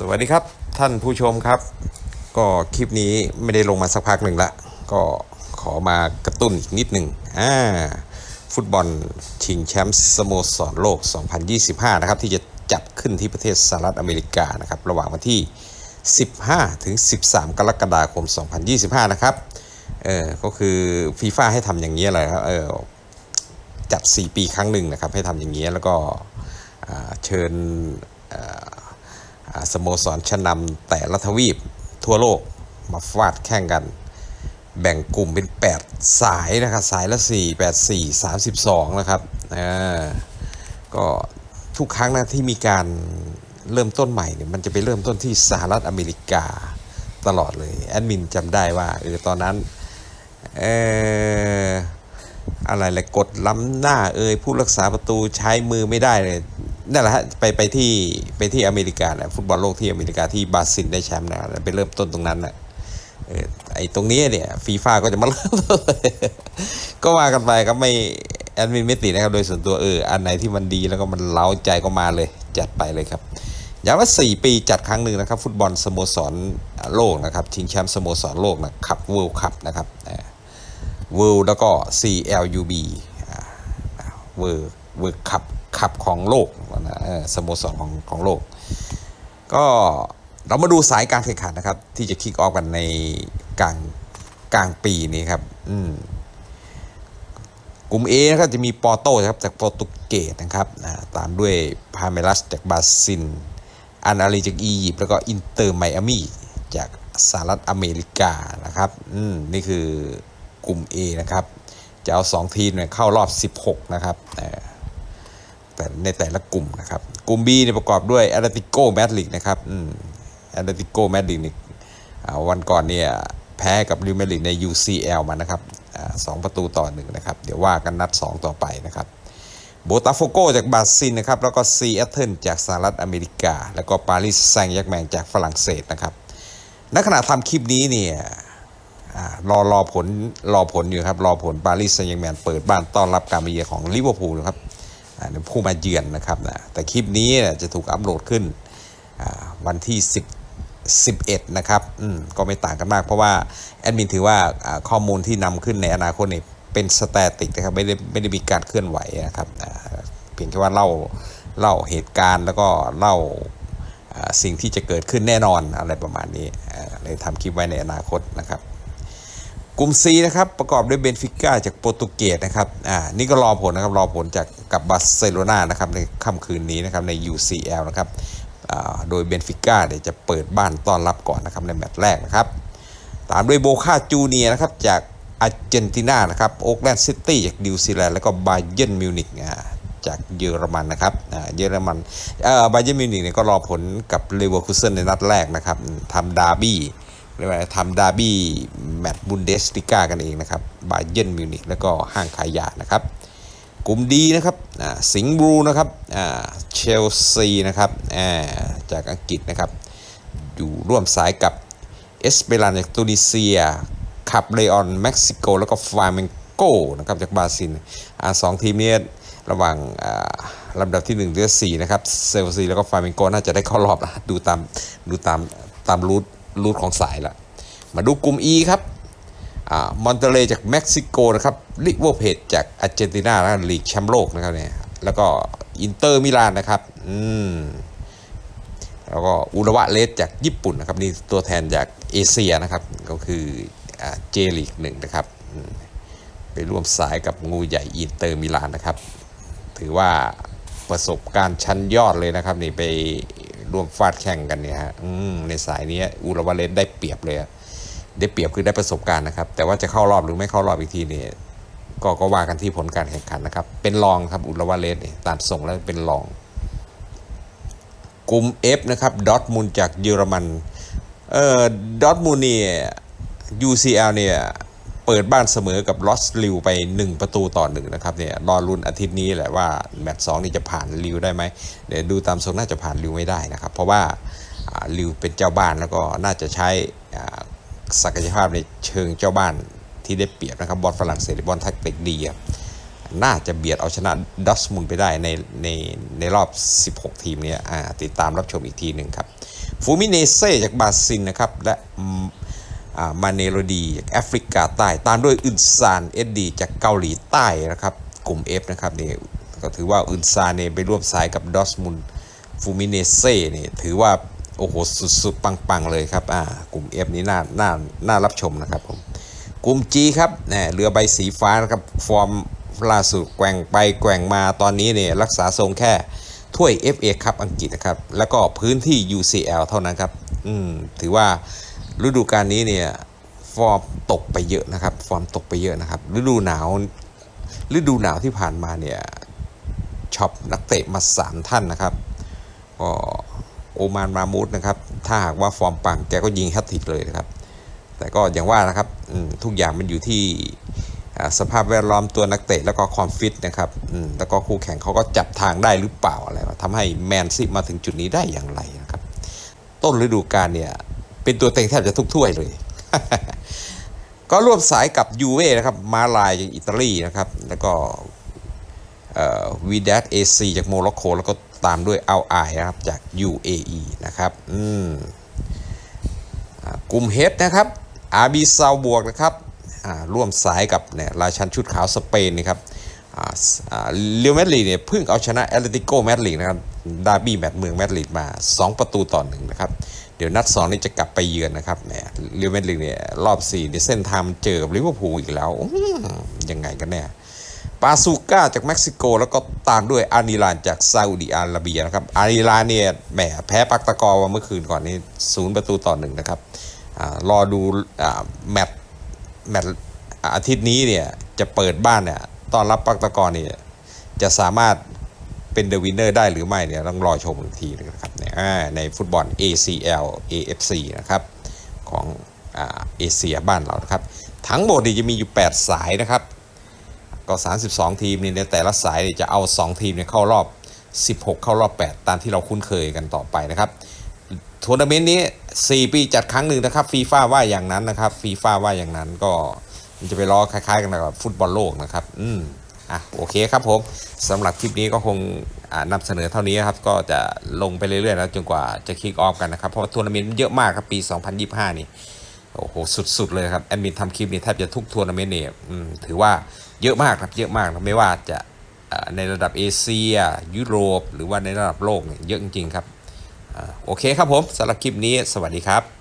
สวัสดีครับท่านผู้ชมครับ ก็คลิปนี้ไม่ได้ลงมาสักพักหนึ่งละ ก็ขอมากระตุ้นอีกนิดหนึ่งอ่าฟุตบอลชิงแชมป์สโมสรโลก 2025 นะครับ ที่จะจัดขึ้นที่ประเทศสหรัฐอเมริกานะครับ ระหว่างวันที่ 15 ถึง 13 กรกฎาคม 2025 นะครับเออก็คือฟีฟ่าให้ทำอย่างนี้ยแหละครับเออจัด 4 ปีครั้งหนึ่งนะครับ ให้ทำอย่างนี้แล้วก็เชิญ สโมสรชั้นนำแต่ละทวีปทั่วโลกมาฟาดแข่งกัน แบ่งกลุ่มเป็น 8 สายนะครับ สายละ 4 8 4 32 นะครับอ่าก็ทุกครั้งนะที่มีการเริ่มต้นใหม่เนี่ยมันจะไปเริ่มต้นที่สหรัฐอเมริกาตลอดเลย แอดมินจำได้ว่าเออตอนนั้นเอออะไรเลยกดล้ำหน้าเอยผู้รักษาประตูใช้มือไม่ได้เลย นั่นแหละฮะไปไปที่ไปที่อเมริกาแหละฟุตบอลโลกที่อเมริกาที่บราซิลได้แชมป์นะไปเริ่มต้นตรงนั้นนะออไอ้ตรงนี้เนี่ยฟีฟ่าก็จะมาเริ่มต้นก็ว่ากันไปก็ไม่แอดมินไม่ติดนะครับ โดยส่วนตัวเอออันไหนที่มันดีแล้วก็มันเล้าใจก็มาเลย จัดไปเลยครับอย่างว่า 4 ปีจัดครั้งหนึ่งนะครับ ฟุตบอลสโมสรโลกนะครับชิงแชมป์สโมสรโลกนะครับเวิลด์คัพนะครับเวิลด์แล้วก็ CLUB เวิลด์เวิลด์คัพ คัพของโลกนะสโมสรของของโลก ก็เรามาดูสายการแข่งขันนะครับ ที่จะคิกออฟกันในกลางกลางปีนี้ครับ อืมกลุ่ม A นะครับจะมีปอโตนะครับจากโปรตุเกสนะครับตามด้วยพาเมลัสจากบราซิลอันอารีจากอียิปต์แล้วก็อินเตอร์ไมอามีจากสหรัฐอเมริกานะครับอืมนี่คือกลุ่ม A นะครับ จะเอา 2 ทีมเนี่ยเข้ารอบ 16 นะครับ แต่ในแต่ละกลุ่มนะครับ กลุ่ม B เนี่ยประกอบด้วยแอตเลติโกแมดริดนะครับอืมแอตเลติโกแมดริดนี่อ่าวันก่อนเนี่ยแพ้กับริวเมดริดใน UCL มานะครับสองประตูต่อหนึ่งนะครับ เดี๋ยวว่ากันนัด 2 ต่อไปนะครับโบตาโฟโกจากบราซิลนะครับ แล้วก็ซีแอตเทิลจากสหรัฐอเมริกา แล้วก็ปารีสแซงต์แยกแมงจากฝรั่งเศสนะครับณขณะทำคลิปนี้เนี่ยรอรอผลรอผลอยู่ครับ รอผลปารีสแซงต์แยกแมงเปิดบ้านต้อนรับการมาเยือนของลิเวอร์พูลครับ ผู้มาเยือนนะครับนะแต่คลิปนี้จะถูกอัปโหลดขึ้นวันที่ 10 11 นะครับก็ไม่ต่างกันมากเพราะว่า แอดมินถือว่าข้อมูลที่นำขึ้นในอนาคตเนี่ยเป็นสแตติกนะครับไม่ได้ไม่ได้มีการเคลื่อนไหวนะครับเพียงแค่ว่าเล่าเล่าเหตุการณ์แล้วก็เล่าสิ่งที่จะเกิดขึ้นแน่นอนอะไรประมาณนี้เลยทำคลิปไว้ในอนาคตนะครับ กลุ่ม C นะครับประกอบด้วยเบนฟิก้าจากโปรตุเกสนะครับอ่านี่ก็รอผลนะครับรอผลจากกับบาร์เซโลนานะครับในค่ำคืนนี้นะครับใน UCL นะครับอ่าโดยเบนฟิก้าเนี่ยจะเปิดบ้านต้อนรับก่อนนะครับในแมตช์แรกนะครับตามด้วยโบคาจูเนียนะครับจากอาร์เจนตินานะครับโอ๊กแลนด์ซิตี้จากนิวซีแลนด์แล้วก็บาเยร์นมิวนิกอ่าจากเยอรมันนะครับอ่าเยอรมันอ่อบาเยร์นมิวนิกเนี่ยก็รอผลกับเลเวอร์คูเซนในนัดแรกนะครับทำดาร์บี้ เรียกว่าทำดาร์บี้แมตช์บุนเดสลิก้ากันเองนะครับบาเยร์นมิวนิกแล้วก็ห้างขายยานะครับ กลุ่มดีนะครับสิงห์บลูนะครับเชลซีนะครับจากอังกฤษนะครับ อยู่ร่วมสายกับเอสเปรันจากตูนิเซียขับเลออนเม็กซิโก แล้วก็ฟาเมนโกนะครับจากบราซิลอ่าสองทีมนี้ระหว่างลำดับที่1นึ่งถึงสี่นะครับเซลซีแล้วก็ฟาเมนโกน่าจะได้เข้ารอบนะดูตามดูตามตามรูท รูทของสายละมาดูกลุ่ม E ครับมอนเตเลจากเม็กซิโกนะครับลิเวอร์เพจจากอาร์เจนตินานะลีกแชมป์โลกนะครับเนี่ยแล้วก็อินเตอร์มิลานนะครับอืมแล้วก็อุระวะเลสจากญี่ปุ่นนะครับนี่ตัวแทนจากเอเชียนะครับก็คือเจลีกหนึ่งนะครับไปร่วมสายกับงูใหญ่อินเตอร์มิลานนะครับ ถือว่าประสบการณ์ชั้นยอดเลยนะครับนี่ไป ร่วมฟาดแข่งกันเนี่ยฮะอืมในสายนี้อุรวะเลสได้เปรียบเลยได้เปรียบคือได้ประสบการณ์นะครับ แต่ว่าจะเข้ารอบหรือไม่เข้ารอบอีกทีเนี่ยก็ก็ว่ากันที่ผลการแข่งขันนะครับ เป็นรองครับอุลวาเลสเนี่ยตัดส่งแล้วเป็นรองกลุ่ม F นะครับดอทมุนจากเยอรมันเอ่อดอทมุนเนี่ย UCL เนี่ย เปิดบ้านเสมอกับลอสลิวไป 1 ประตูต่อหนึ่งนะครับเนี่ยรอรุนอาทิตย์นี้แหละว่าแมตช์สองนี่จะผ่านลิวได้ไหมเดี๋ยวดูตามทรงน่าจะผ่านลิวไม่ได้นะครับ เพราะว่าลิวเป็นเจ้าบ้านแล้วก็น่าจะใช้ศักยภาพในเชิงเจ้าบ้านที่ได้เปรียบนะครับบอลฝรั่งเศสบอลแท็กติกดีน่าจะเบียดเอาชนะดัสมุนไปได้ในในในรอบ 16 ทีมนี้ติดตามรับชมอีกทีหนึ่งครับ ฟูมิเนเซ่จากบราซิลนะครับ และ มาเนโรดีจากแอฟริกาใต้ ตามด้วยอึนซานเอ็ดดีจากเกาหลีใต้นะครับ กลุ่ม F นะครับนี่ก็ถือว่าอึนซานเนี่ยไปร่วมสายกับดอสมุนฟูมิเนเซ่เนี่ยถือว่า โอ้โห สุดๆ ปัง ๆ เลยครับอ่ากลุ่ม F นี้น่าน่าน่ารับชมนะครับผมกลุ่ม G ครับเนี่ยเรือใบสีฟ้านะครับฟอร์มล่าสุดแกว่งไปแกว่งมาตอนนี้เนี่ยรักษาทรงแค่ถ้วย FA ครับอังกฤษนะครับ แล้วก็พื้นที่ UCL เท่านั้นครับ อืม ถือว่า ฤดูกาลนี้เนี่ยฟอร์มตกไปเยอะนะครับ ฟอร์มตกไปเยอะนะครับ ฤดูหนาวฤดูหนาวที่ผ่านมาเนี่ยช็อปนักเตะมา 3 ท่านนะครับก็โอมานมามูดนะครับ ถ้าหากว่าฟอร์มปังแกก็ยิงแฮตทริกเลยนะครับ แต่ก็อย่างว่านะครับอืมทุกอย่างมันอยู่ที่สภาพแวดล้อมตัวนักเตะแล้วก็ความฟิตนะครับอืมแล้วก็คู่แข่งเขาก็จับทางได้หรือเปล่าอะไรทำให้แมนซีมาถึงจุดนี้ได้อย่างไรนะครับ ต้นฤดูกาลเนี่ย เป็นตัวเต็งแทบจะทุกถ้วยเลย ก็ร่วมสายกับยูเว่นะครับ มาลายจากอิตาลีนะครับ แล้วก็วีดัสเอซีจากโมร็อกโกแล้วก็ตามด้วยอัลไอนะครับจาก UAE นะครับ อืมกลุ่มเฮดนะครับอาบีซาวบวกนะครับร่วมสายกับเนี่ยราชันชุดขาวสเปนนะครับอ่าสอ่าเรียวแมดริดเนี่ยเพิ่งเอาชนะแอตเลติโกแมดริดนะครับดาร์บี้แมตช์เมืองแมดริดมา 2 ประตูต่อหนึ่งนะครับ เดี๋ยวนัด2นี่จะกลับไปเยือนนะครับเนี่ยเรียวแมดริดเนี่ยรอบ4เนี่ยเส้นทางเจอกับลิเวอร์พูลอีกแล้วยังไงกันแน่ปาซูก้าจากเม็กซิโก แล้วก็ตามด้วยอานิลานจากซาอุดิอาระเบียนะครับอานิลานเนี่ยแหมแพ้ปักตะกอมาเมื่อคืนก่อนนี้ศูนย์ประตูต่อหนึ่งนะครับรอดูแมตช์แมตช์อาทิตย์นี้เนี่ยจะเปิดบ้านเนี่ยต้อนรับปักตะกอเนี่ยจะสามารถเป็นเดอะวินเนอร์ได้หรือไม่เนี่ยต้องรอชมอีกทีนึงนะครับ ในฟุตบอล ACL AFC นะครับของอเอเชียบ้านเรานะครับ ทั้งหมดจะมีอยู่ 8 สายนะครับ ก็ 32 ทีมนี่ในแต่ละสายจะเอา 2 ทีมเนี่ยเข้ารอบ 16 เข้ารอบ 8 ตามที่เราคุ้นเคยกันต่อไปนะครับทัวร์นาเมนต์นี้ 4 ปีจัดครั้งหนึ่งนะครับฟีฟ่าว่าอย่างนั้นนะครับฟีฟ่าว่าอย่างนั้นก็มันจะไปล้อคล้ายๆ กันกับฟุตบอลโลกนะครับ อืมอะโอเคครับผมสำหรับคลิปนี้ก็คง นำเสนอเท่านี้ครับก็จะลงไปเรื่อยๆแล้วจนกว่าจะคิกออฟกันนะครับ เพราะว่าทัวร์นาเมนต์มันเยอะมากครับปี 2025 นี่โอ้โหสุดๆเลยครับแอดมินทำคลิปนี้แทบจะทุกทัวร์นาเมนต์เนี่ยถือว่าเยอะมากครับเยอะมากนะไม่ว่าจะในระดับเอเชีย ยุโรป หรือว่าในระดับโลกเนี่ยเยอะจริงๆครับอโอเคครับผมสำหรับคลิปนี้สวัสดีครับ